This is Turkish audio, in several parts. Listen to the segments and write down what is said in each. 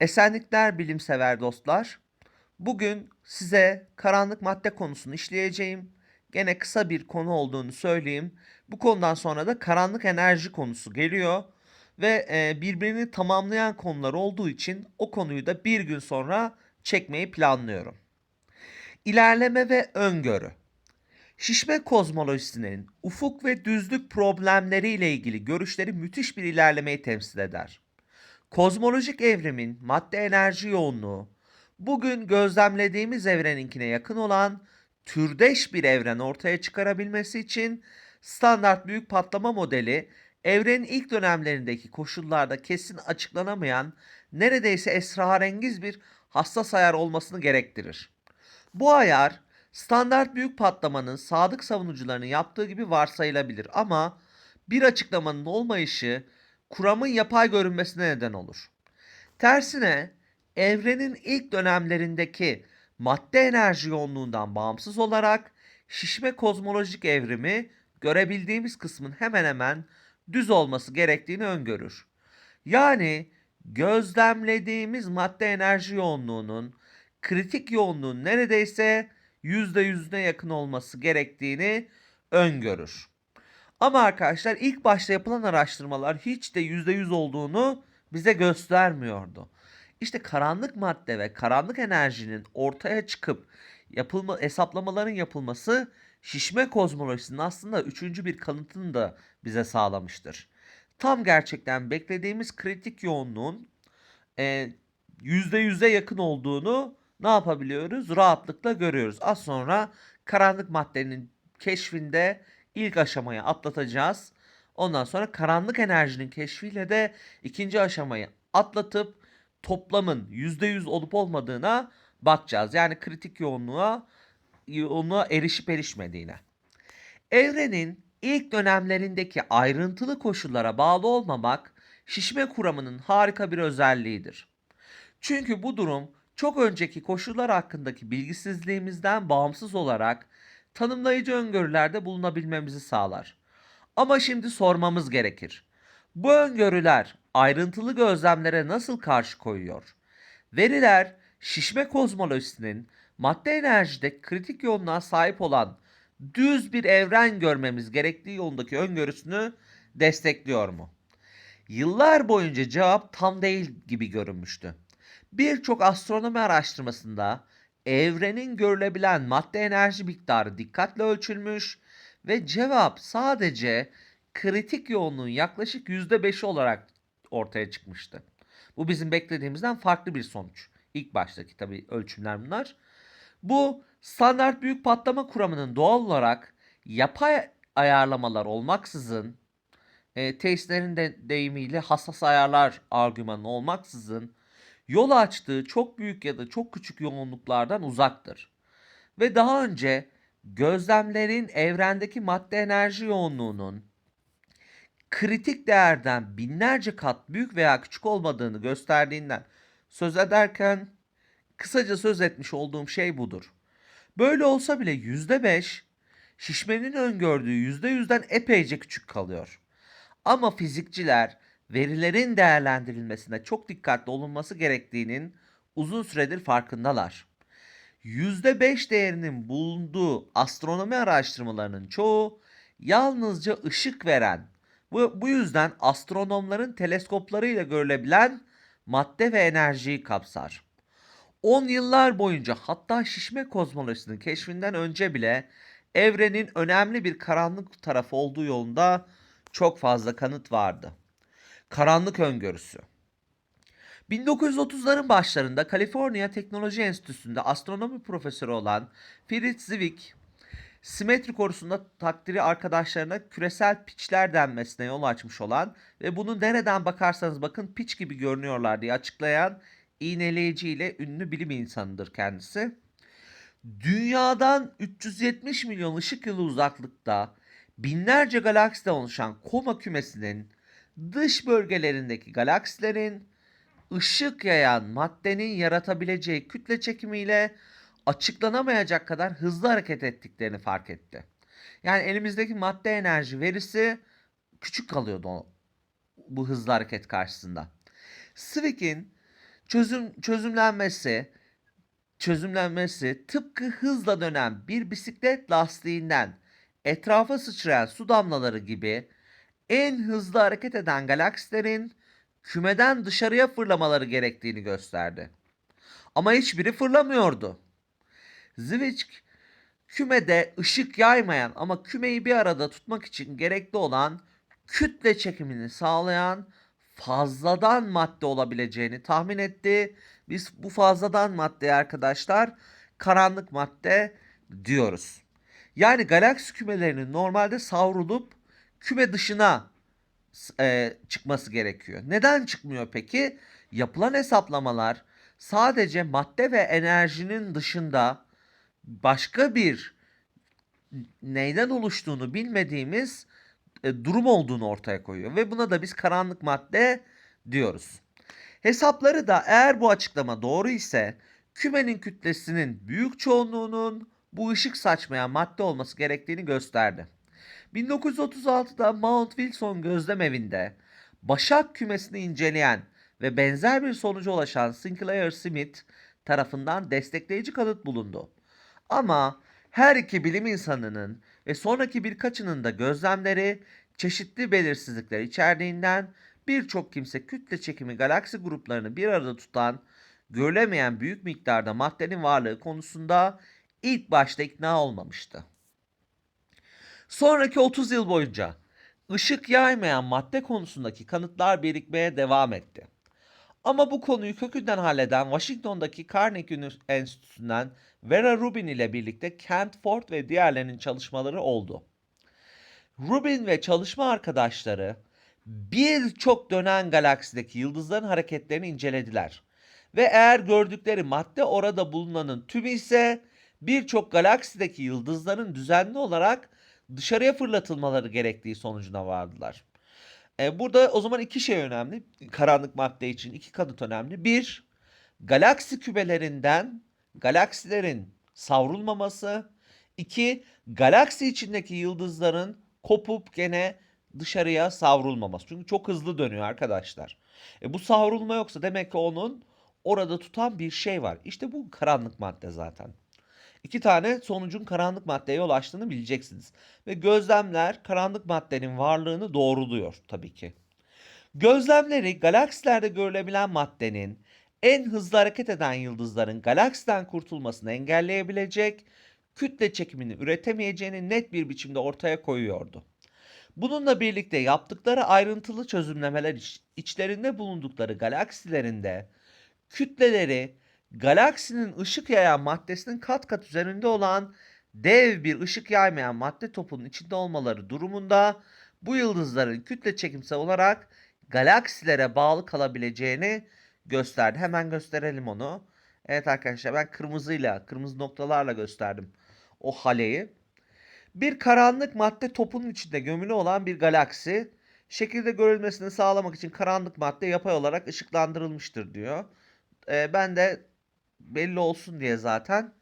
Esenlikler bilimsever dostlar. Bugün size karanlık madde konusunu işleyeceğim. Gene kısa bir konu olduğunu söyleyeyim. Bu konudan sonra da karanlık enerji konusu geliyor. Ve e, birbirini tamamlayan konular olduğu için o konuyu da bir gün sonra çekmeyi planlıyorum. İlerleme ve öngörü. Şişme kozmolojisinin ufuk ve düzlük problemleriyle ilgili görüşleri müthiş bir ilerlemeyi temsil eder. Kozmolojik evrimin madde enerji yoğunluğu bugün gözlemlediğimiz evreninkine yakın olan türdeş bir evren ortaya çıkarabilmesi için standart büyük patlama modeli evrenin ilk dönemlerindeki koşullarda kesin açıklanamayan neredeyse esrarengiz bir hassas ayar olmasını gerektirir. Bu ayar standart büyük patlamanın sadık savunucularının yaptığı gibi varsayılabilir ama bir açıklamanın olmayışı kuramın yapay görünmesine neden olur. Tersine evrenin ilk dönemlerindeki madde enerji yoğunluğundan bağımsız olarak şişme kozmolojik evrimi görebildiğimiz kısmın hemen hemen düz olması gerektiğini öngörür. Yani gözlemlediğimiz madde enerji yoğunluğunun kritik yoğunluğun neredeyse %100'üne yakın olması gerektiğini öngörür. Ama arkadaşlar ilk başta yapılan araştırmalar hiç de %100 olduğunu bize göstermiyordu. İşte karanlık madde ve karanlık enerjinin ortaya çıkıp yapılma hesaplamaların yapılması şişme kozmolojisinin aslında üçüncü bir kanıtını da bize sağlamıştır. Tam gerçekten beklediğimiz kritik yoğunluğun e, %100'e yakın olduğunu ne yapabiliyoruz? Rahatlıkla görüyoruz. Az sonra karanlık maddenin keşfinde ilk aşamayı atlatacağız. Ondan sonra karanlık enerjinin keşfiyle de ikinci aşamayı atlatıp toplamın %100 olup olmadığına bakacağız. Yani kritik yoğunluğa yoğunluğa erişip erişmediğine. Evrenin ilk dönemlerindeki ayrıntılı koşullara bağlı olmamak şişme kuramının harika bir özelliğidir. Çünkü bu durum çok önceki koşullar hakkındaki bilgisizliğimizden bağımsız olarak tanımlayıcı öngörülerde bulunabilmemizi sağlar. Ama şimdi sormamız gerekir. Bu öngörüler ayrıntılı gözlemlere nasıl karşı koyuyor? Veriler şişme kozmolojisinin madde enerjide kritik yoğunluğa sahip olan düz bir evren görmemiz gerektiği yolundaki öngörüsünü destekliyor mu? Yıllar boyunca cevap tam değil gibi görünmüştü. Birçok astronomi araştırmasında evrenin görülebilen madde enerji miktarı dikkatle ölçülmüş ve cevap sadece kritik yoğunluğun yaklaşık %5'i olarak ortaya çıkmıştı. Bu bizim beklediğimizden farklı bir sonuç. İlk baştaki tabii ölçümler bunlar. Bu standart büyük patlama kuramının doğal olarak yapay ayarlamalar olmaksızın e, testlerin de deyimiyle hassas ayarlar argümanı olmaksızın yol açtığı çok büyük ya da çok küçük yoğunluklardan uzaktır. Ve daha önce gözlemlerin evrendeki madde enerji yoğunluğunun kritik değerden binlerce kat büyük veya küçük olmadığını gösterdiğinden söz ederken kısaca söz etmiş olduğum şey budur. Böyle olsa bile %5 şişmenin öngördüğü %100'den epeyce küçük kalıyor. Ama fizikçiler verilerin değerlendirilmesine çok dikkatli olunması gerektiğinin uzun süredir farkındalar. %5 değerinin bulunduğu astronomi araştırmalarının çoğu yalnızca ışık veren, bu, bu yüzden astronomların teleskoplarıyla görülebilen madde ve enerjiyi kapsar. 10 yıllar boyunca hatta şişme kozmolojisinin keşfinden önce bile evrenin önemli bir karanlık tarafı olduğu yolunda çok fazla kanıt vardı. Karanlık öngörüsü. 1930'ların başlarında Kaliforniya Teknoloji Enstitüsü'nde astronomi profesörü olan Fritz Zwick, simetri konusunda takdiri arkadaşlarına küresel piçler denmesine yol açmış olan ve bunu nereden bakarsanız bakın piç gibi görünüyorlar diye açıklayan iğneleyici ile ünlü bilim insanıdır kendisi. Dünyadan 370 milyon ışık yılı uzaklıkta binlerce galaksiden oluşan koma kümesinin dış bölgelerindeki galaksilerin ışık yayan maddenin yaratabileceği kütle çekimiyle açıklanamayacak kadar hızlı hareket ettiklerini fark etti. Yani elimizdeki madde enerji verisi küçük kalıyordu o, bu hızlı hareket karşısında. Zwick'in çözüm çözümlenmesi çözümlenmesi tıpkı hızla dönen bir bisiklet lastiğinden etrafa sıçrayan su damlaları gibi en hızlı hareket eden galaksilerin kümeden dışarıya fırlamaları gerektiğini gösterdi. Ama hiçbiri fırlamıyordu. Zwick kümede ışık yaymayan ama kümeyi bir arada tutmak için gerekli olan kütle çekimini sağlayan fazladan madde olabileceğini tahmin etti. Biz bu fazladan maddeye arkadaşlar karanlık madde diyoruz. Yani galaksi kümelerinin normalde savrulup küme dışına e, çıkması gerekiyor. Neden çıkmıyor peki? Yapılan hesaplamalar sadece madde ve enerjinin dışında başka bir neyden oluştuğunu bilmediğimiz e, durum olduğunu ortaya koyuyor ve buna da biz karanlık madde diyoruz. Hesapları da eğer bu açıklama doğru ise kümenin kütlesinin büyük çoğunluğunun bu ışık saçmayan madde olması gerektiğini gösterdi. 1936'da Mount Wilson gözlem evinde Başak kümesini inceleyen ve benzer bir sonuca ulaşan Sinclair Smith tarafından destekleyici kanıt bulundu. Ama her iki bilim insanının ve sonraki birkaçının da gözlemleri çeşitli belirsizlikler içerdiğinden birçok kimse kütle çekimi galaksi gruplarını bir arada tutan görülemeyen büyük miktarda maddenin varlığı konusunda ilk başta ikna olmamıştı. Sonraki 30 yıl boyunca ışık yaymayan madde konusundaki kanıtlar birikmeye devam etti. Ama bu konuyu kökünden halleden Washington'daki Carnegie Enstitüsü'nden Vera Rubin ile birlikte Kent Ford ve diğerlerinin çalışmaları oldu. Rubin ve çalışma arkadaşları birçok dönen galaksideki yıldızların hareketlerini incelediler. Ve eğer gördükleri madde orada bulunanın tümü ise birçok galaksideki yıldızların düzenli olarak dışarıya fırlatılmaları gerektiği sonucuna vardılar. E, burada o zaman iki şey önemli. Karanlık madde için iki kanıt önemli. Bir, galaksi kübelerinden galaksilerin savrulmaması. İki, galaksi içindeki yıldızların kopup gene dışarıya savrulmaması. Çünkü çok hızlı dönüyor arkadaşlar. E, bu savrulma yoksa demek ki onun orada tutan bir şey var. İşte bu karanlık madde zaten. İki tane sonucun karanlık maddeye yol açtığını bileceksiniz. Ve gözlemler karanlık maddenin varlığını doğruluyor tabii ki. Gözlemleri galaksilerde görülebilen maddenin en hızlı hareket eden yıldızların galaksiden kurtulmasını engelleyebilecek kütle çekimini üretemeyeceğini net bir biçimde ortaya koyuyordu. Bununla birlikte yaptıkları ayrıntılı çözümlemeler iç, içlerinde bulundukları galaksilerinde kütleleri galaksinin ışık yayan maddesinin kat kat üzerinde olan dev bir ışık yaymayan madde topunun içinde olmaları durumunda bu yıldızların kütle çekimsel olarak galaksilere bağlı kalabileceğini gösterdi. Hemen gösterelim onu. Evet arkadaşlar ben kırmızıyla, kırmızı noktalarla gösterdim o haleyi. Bir karanlık madde topunun içinde gömülü olan bir galaksi şekilde görülmesini sağlamak için karanlık madde yapay olarak ışıklandırılmıştır diyor. Ee, ben de belli olsun diye zaten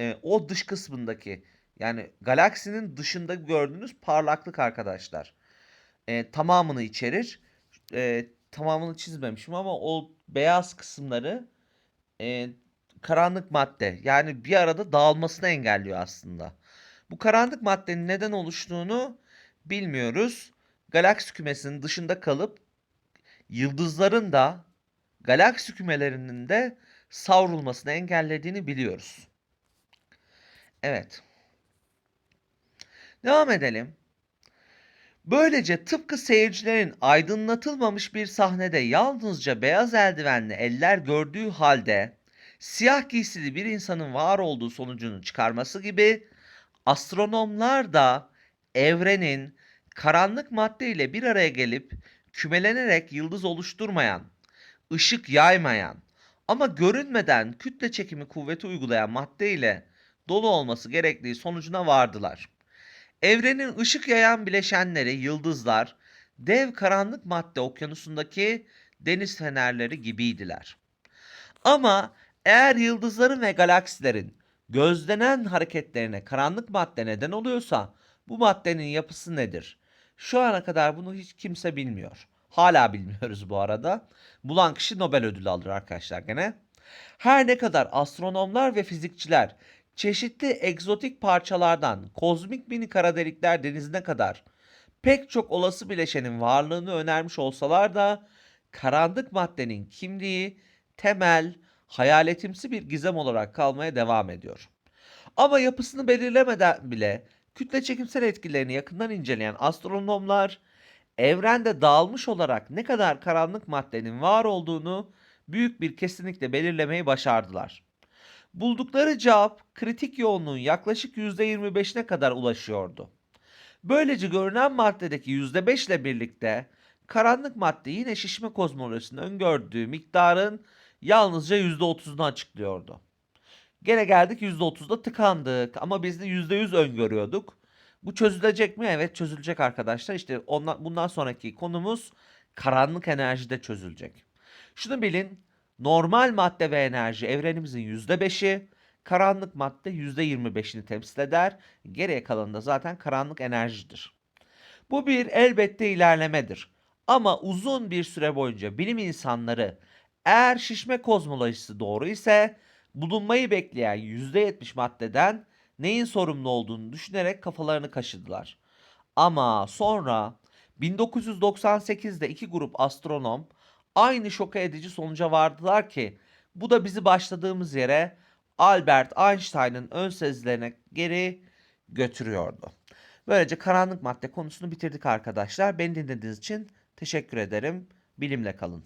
e, o dış kısmındaki yani galaksinin dışında gördüğünüz parlaklık arkadaşlar. E, tamamını içerir. E, tamamını çizmemişim ama o beyaz kısımları e, karanlık madde. Yani bir arada dağılmasını engelliyor aslında. Bu karanlık maddenin neden oluştuğunu bilmiyoruz. Galaksi kümesinin dışında kalıp yıldızların da galaksi kümelerinin de savrulmasını engellediğini biliyoruz. Evet. Devam edelim. Böylece tıpkı seyircilerin aydınlatılmamış bir sahnede yalnızca beyaz eldivenli eller gördüğü halde siyah giysili bir insanın var olduğu sonucunu çıkarması gibi astronomlar da evrenin karanlık madde ile bir araya gelip kümelenerek yıldız oluşturmayan, ışık yaymayan ama görünmeden kütle çekimi kuvveti uygulayan madde ile dolu olması gerektiği sonucuna vardılar. Evrenin ışık yayan bileşenleri, yıldızlar, dev karanlık madde okyanusundaki deniz fenerleri gibiydiler. Ama eğer yıldızların ve galaksilerin gözlenen hareketlerine karanlık madde neden oluyorsa bu maddenin yapısı nedir? Şu ana kadar bunu hiç kimse bilmiyor. Hala bilmiyoruz bu arada. Bulan kişi Nobel ödülü alır arkadaşlar gene. Her ne kadar astronomlar ve fizikçiler çeşitli egzotik parçalardan kozmik mini kara delikler denizine kadar pek çok olası bileşenin varlığını önermiş olsalar da karanlık maddenin kimliği temel, hayaletimsi bir gizem olarak kalmaya devam ediyor. Ama yapısını belirlemeden bile kütle çekimsel etkilerini yakından inceleyen astronomlar evrende dağılmış olarak ne kadar karanlık maddenin var olduğunu büyük bir kesinlikle belirlemeyi başardılar. Buldukları cevap kritik yoğunluğun yaklaşık %25'ine kadar ulaşıyordu. Böylece görünen maddedeki %5 ile birlikte karanlık madde yine şişme kozmolojisinin öngördüğü miktarın yalnızca %30'unu açıklıyordu. Gene geldik %30'da tıkandık ama biz de %100 öngörüyorduk. Bu çözülecek mi? Evet çözülecek arkadaşlar. İşte ondan, bundan sonraki konumuz karanlık enerjide çözülecek. Şunu bilin. Normal madde ve enerji evrenimizin %5'i, karanlık madde %25'ini temsil eder. Geriye kalanı da zaten karanlık enerjidir. Bu bir elbette ilerlemedir. Ama uzun bir süre boyunca bilim insanları eğer şişme kozmolojisi doğru ise bulunmayı bekleyen %70 maddeden neyin sorumlu olduğunu düşünerek kafalarını kaşıdılar. Ama sonra 1998'de iki grup astronom aynı şoka edici sonuca vardılar ki bu da bizi başladığımız yere Albert Einstein'ın ön sezilerine geri götürüyordu. Böylece karanlık madde konusunu bitirdik arkadaşlar. Beni dinlediğiniz için teşekkür ederim. Bilimle kalın.